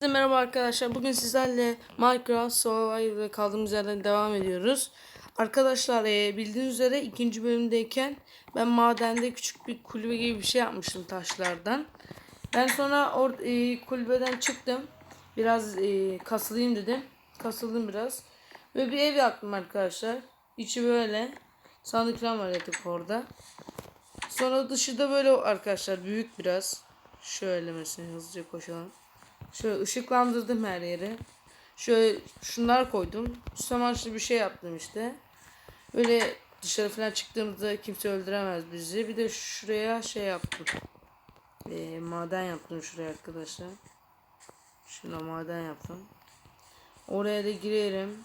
Herkese Merhaba arkadaşlar. Bugün sizlerle Minecraft Survival'de kaldığımız yerden devam ediyoruz. Arkadaşlar e, bildiğiniz üzere ikinci bölümdeyken ben madende küçük bir kulübe gibi bir şey yapmıştım taşlardan. Ben sonra or e, kulübeden çıktım. Biraz e, kasılayım dedim. Kasıldım biraz. Ve bir ev yaptım arkadaşlar. İçi böyle. Sandık falan var yatıp orada. Sonra dışı da böyle arkadaşlar büyük biraz. Şöyle mesela hızlıca koşalım. Şöyle ışıklandırdım her yeri. Şöyle şunlar koydum. Süs amaçlı bir şey yaptım işte. Böyle dışarı falan çıktığımızda kimse öldüremez bizi. Bir de şuraya şey yaptım. Ee, maden yaptım şuraya arkadaşlar. Şuna maden yaptım. Oraya da girerim.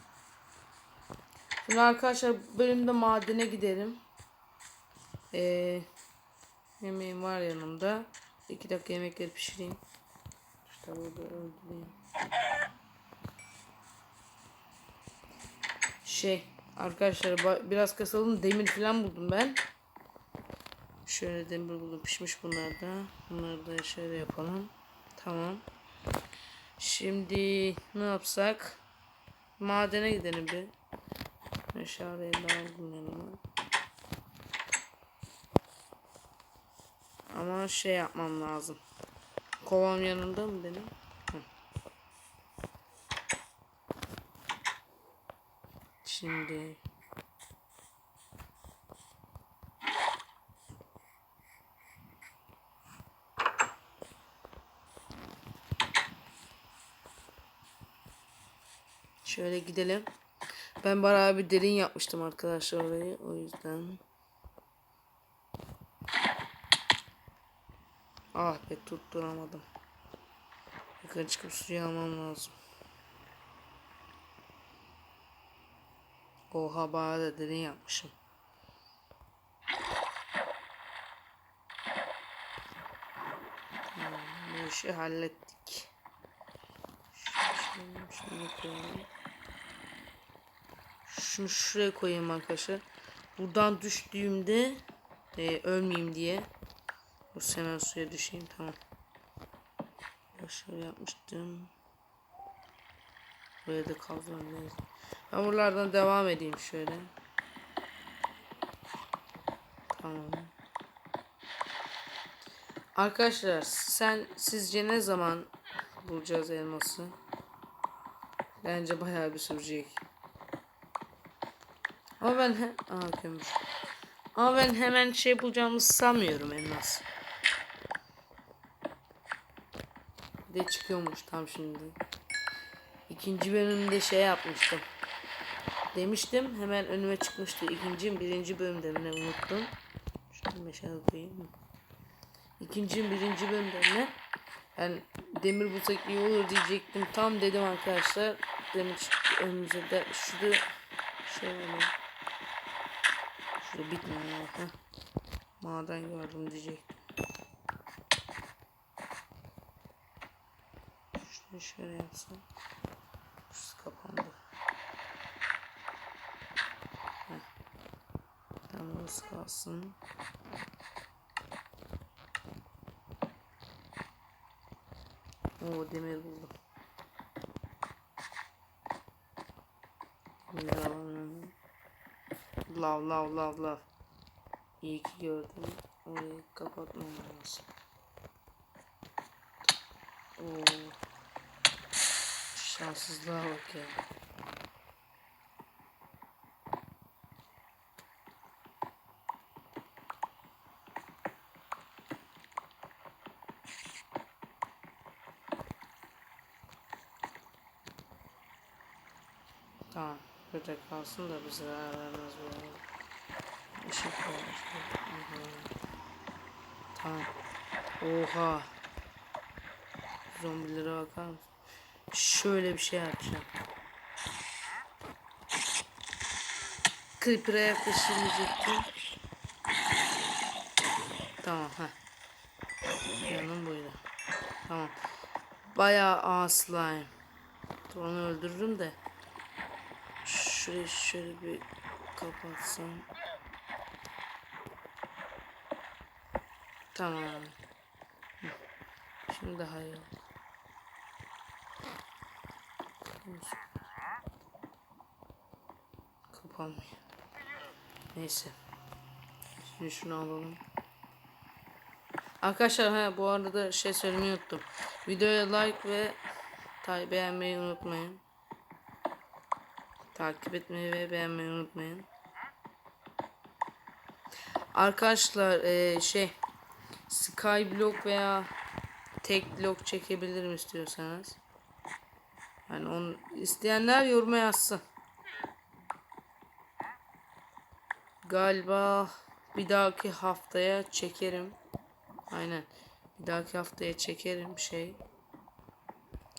Şimdi arkadaşlar bölümde madene giderim. Ee, yemeğim var yanımda. İki dakika yemekleri pişireyim. İşte burada öldüreyim. Şey arkadaşlar biraz kasalım demir falan buldum ben. Şöyle demir buldum pişmiş bunlar da. Bunları da şöyle yapalım. Tamam. Şimdi ne yapsak? Madene gidelim bir. Meşaleyi de aldım. Ama şey yapmam lazım. Kovam yanında mı benim? Şimdi Şöyle gidelim. Ben bayağı bir derin yapmıştım arkadaşlar orayı. O yüzden. Ah be tutturamadım. Yukarı çıkıp suyu almam lazım. Oha bayağı da derin yapmışım. Tamam, bu işi hallettik. Şunu, şunu koyalım. Şunu şuraya koyayım arkadaşlar. Buradan düştüğümde e, ölmeyeyim diye. Bu hemen suya düşeyim tamam. Ya şöyle yapmıştım. Buraya da kazmam lazım. Ben buralardan devam edeyim şöyle. Tamam. Arkadaşlar sen sizce ne zaman bulacağız elması? Bence bayağı bir sürecek. Ama ben he Aa, kömür. Ama ben hemen şey bulacağımızı sanmıyorum elmas. Bir de çıkıyormuş tam şimdi. İkinci bölümde şey yapmıştım. Demiştim hemen önüme çıkmıştı. İkinci birinci bölümde mi unuttum. Şunu meşale koyayım. İkinci birinci bölümde ne? Ben demir bulsak iyi olur diyecektim. Tam dedim arkadaşlar. Demir çıktı önümüze de. Şurada şey var. Şurada bitmiyor. Heh. Maden gördüm diyecektim. Şunu şöyle yapsam. Şurası kapandı. Heh. Tamam burası kalsın. Oo demir buldum. Demir alalım. Lav lav lav lav. İyi ki gördüm. Orayı kapatmam lazım. Oo. Şanssızlığa bak ya. Tamam. Böyle kalsın da bize zarar vermez. Işık var. Tamam. Oha. Zombilere bakar mısın? Şöyle bir şey yapacağım. Creeper'a yaklaşabilecektim. Tamam ha. Yanım buydu. Tamam. Bayağı ağ slime. Onu öldürürüm de. Şurayı şöyle bir kapatsam. Tamam. Şimdi daha iyi oldu. Musun? Kapanmıyor. Neyse. Şimdi şunu alalım. Arkadaşlar ha bu arada şey söylemeyi unuttum. Videoya like ve beğenmeyi unutmayın. Takip etmeyi ve beğenmeyi unutmayın. Arkadaşlar eee, şey Skyblock veya tek blok çekebilirim istiyorsanız. Yani onu isteyenler yoruma yazsın. Galiba bir dahaki haftaya çekerim. Aynen. Bir dahaki haftaya çekerim şey.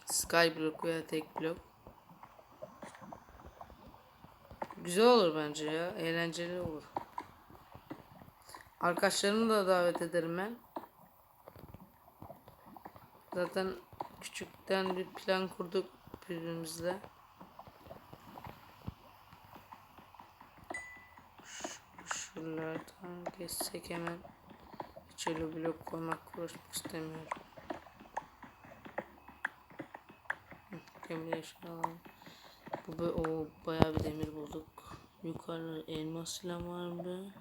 Skyblock veya tek blok. Güzel olur bence ya. Eğlenceli olur. Arkadaşlarımı da davet ederim ben. Zaten küçükten bir plan kurduk birbirimizle. Şu- Şuralardan geçsek hemen. Öyle blok koymak uğraşmak istemiyorum. Demir eşya alalım. Bu o bayağı bir demir bulduk. Yukarı elmas falan var mı?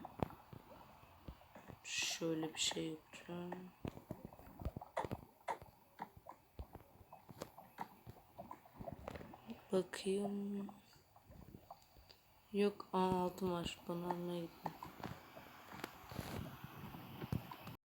Şöyle bir şey yapacağım. Bakayım. Yok aa, altın var. Bana almaya gittim.